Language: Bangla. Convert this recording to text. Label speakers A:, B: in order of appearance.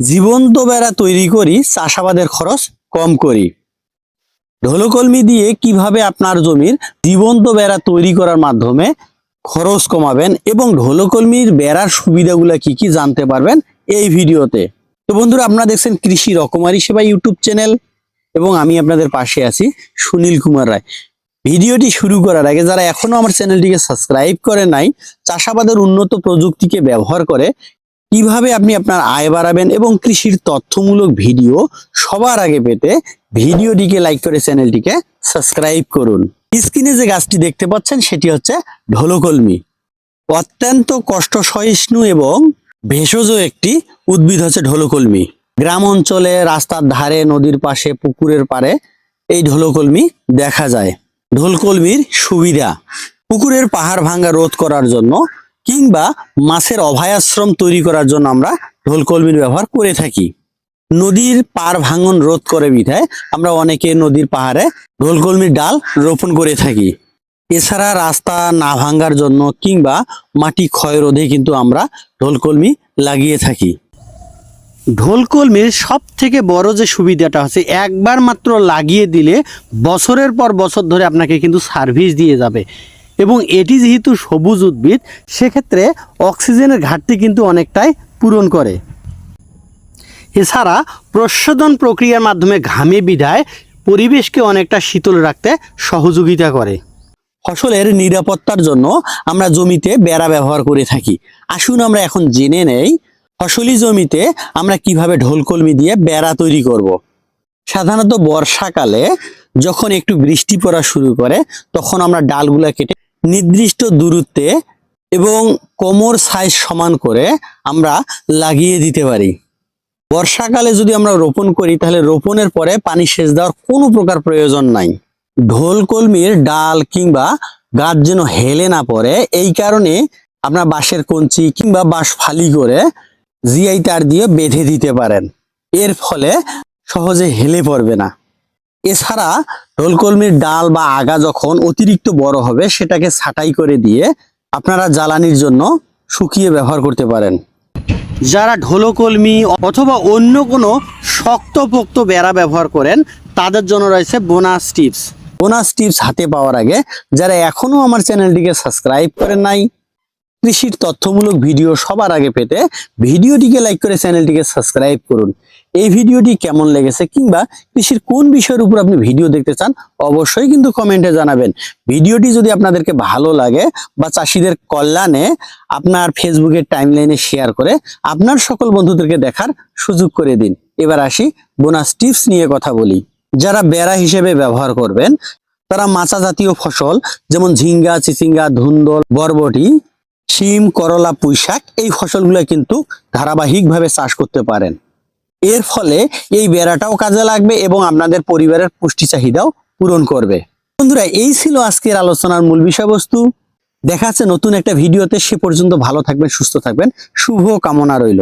A: জীবন্ত বেড়া তৈরি করি, চাষাবাদের খরচ কম করি। ঢোলকলমি দিয়ে কীভাবে আপনার জমির জীবন্ত বেড়া তৈরি করার মাধ্যমে খরচ কমাবেন এবং ঢোলকলমির বেড়ার সুবিধাগুলো কি কি জানতে পারবেন এই ভিডিওতে। তো বন্ধুরা, আপনারা দেখছেন কৃষি রকমারি সেবা ইউটিউব চ্যানেল এবং আমি আপনাদের পাশে আছি সুনীল কুমার রায়। ভিডিওটি শুরু করার আগে যারা এখনও আমার চ্যানেলটিকে সাবস্ক্রাইব করে নাই, চাষাবাদের উন্নত প্রযুক্তিকে ব্যবহার করে কীভাবে আপনি আপনার আয় বাড়াবেন এবং কৃষির তথ্যমূলক ভিডিও সবার আগে পেতে ভিডিওটিকে লাইক করে চ্যানেলটিকে সাবস্ক্রাইব করুন। স্ক্রিনে যে গাছটি দেখতে পাচ্ছেন, সেটি হচ্ছে ঢোলকলমি। অত্যন্ত কষ্ট সহিষ্ণু এবং ভেষজ একটি উদ্ভিদ হচ্ছে ঢোলকলমি। গ্রাম অঞ্চলে রাস্তার ধারে, নদীর পাশে, পুকুরের পাড়ে এই ঢোলকলমি দেখা যায়। ঢোলকলমির সুবিধা, পুকুরের পাহাড় ভাঙ্গা রোধ করার জন্য কিংবা মাছের অভয়াশ্রম তৈরি করার জন্য আমরা ঢোলকলমির ব্যবহার করে থাকি। নদীর পার ভাঙন রোধ করে বিধায় আমরা অনেকে নদীর পাহাড়ে ঢোলকলমির ডাল রোপণ করে থাকি। এছাড়া রাস্তা না ভাঙ্গার জন্য কিংবা মাটি ক্ষয় রোধে কিন্তু আমরা ঢোলকলমি লাগিয়ে থাকি। ঢোলকলমির সব থেকে বড় যে সুবিধাটা হচ্ছে, একবার মাত্র লাগিয়ে দিলে বছরের পর বছর ধরে আপনাকে কিন্তু সার্ভিস দিয়ে যাবে। এবং এটি যেহেতু সবুজ উদ্ভিদ, সেক্ষেত্রে অক্সিজেনের ঘাটতি কিন্তু অনেকটাই পূরণ করে। এছাড়া প্রশোধন প্রক্রিয়ার মাধ্যমে ঘামে বিধায় পরিবেশকে অনেকটা শীতল রাখতে সহযোগিতা করে। ফসলের নিরাপত্তার জন্য আমরা জমিতে বেড়া ব্যবহার করে থাকি। আসুন আমরা এখন জেনে নেই ফসলি জমিতে আমরা কীভাবে ঢোলকলমি দিয়ে বেড়া তৈরি করব। সাধারণত বর্ষাকালে যখন একটু বৃষ্টি পড়া শুরু করে, তখন আমরা ডালগুলা কেটে নির্দিষ্ট দূরত্বে এবং কোমর সাইজ সমান করে আমরা লাগিয়ে দিতে পারি। বর্ষাকালে যদি আমরা রোপণ করি, তাহলে রোপণের পরে পানি সেচ দেওয়ার কোনো প্রকার প্রয়োজন নাই। ঢোল, কলমির ডাল কিংবা গাছ যেন হেলে না পড়ে, এই কারণে আপনার বাঁশের কঞ্চি কিংবা বাঁশ ফালি করে জিআই তার দিয়ে বেঁধে দিতে পারেন। এর ফলে সহজে হেলে পড়বে না। এছাড়া ঢোলকলমির ডাল বা আগা যখন অতিরিক্ত বড় হবে, সেটাকে ছাঁটাই করে দিয়ে আপনারা জ্বালানির জন্য শুকিয়ে ব্যবহার করতে পারেন। যারা ঢোলকলমি অথবা অন্য কোনো শক্তপোক্ত বেড়া ব্যবহার করেন, তাদের জন্য রয়েছে বোনাস টিপস। বোনাস টিপস হাতে পাওয়ার আগে, যারা এখনও আমার চ্যানেলটিকে সাবস্ক্রাইব করেন নাই কৃষির তথ্যমূলক ভিডিও সবার আগে পেতে ভিডিওটিকে লাইক করে চ্যানেলটিকে সাবস্ক্রাইব করুন। এই ভিডিওটি কেমন লেগেছে কিংবা কৃষির কোন বিষয়ের উপর আপনি ভিডিও দেখতে চান, অবশ্যই কিন্তু কমেন্টে জানাবেন। ভিডিওটি যদি আপনাদেরকে ভালো লাগে বা চাষিদের কল্যাণে আপনার ফেসবুকের টাইমলাইনে শেয়ার করে আপনার সকল বন্ধুদেরকে দেখার সুযোগ করে দিন। এবার আসি বোনাস টিপস নিয়ে কথা বলি। যারা বেড়া হিসেবে ব্যবহার করবেন, তারা মাচা জাতীয় ফসল যেমন ঝিঙ্গা, চিচিঙ্গা, ধুন্দল, বরবটি শিম, করলা, পুঁইশাক এই ফসলগুলো কিন্তু ধারাবাহিকভাবে চাষ করতে পারেন। এর ফলে এই বেড়াটাও কাজে লাগবে এবং আপনাদের পরিবারের পুষ্টি চাহিদাও পূরণ করবে। বন্ধুরা, এই ছিল আজকের আলোচনার মূল বিষয়বস্তু। দেখা যাচ্ছে নতুন একটা ভিডিওতে। সে পর্যন্ত ভালো থাকবেন, সুস্থ থাকবেন। শুভ কামনা রইল।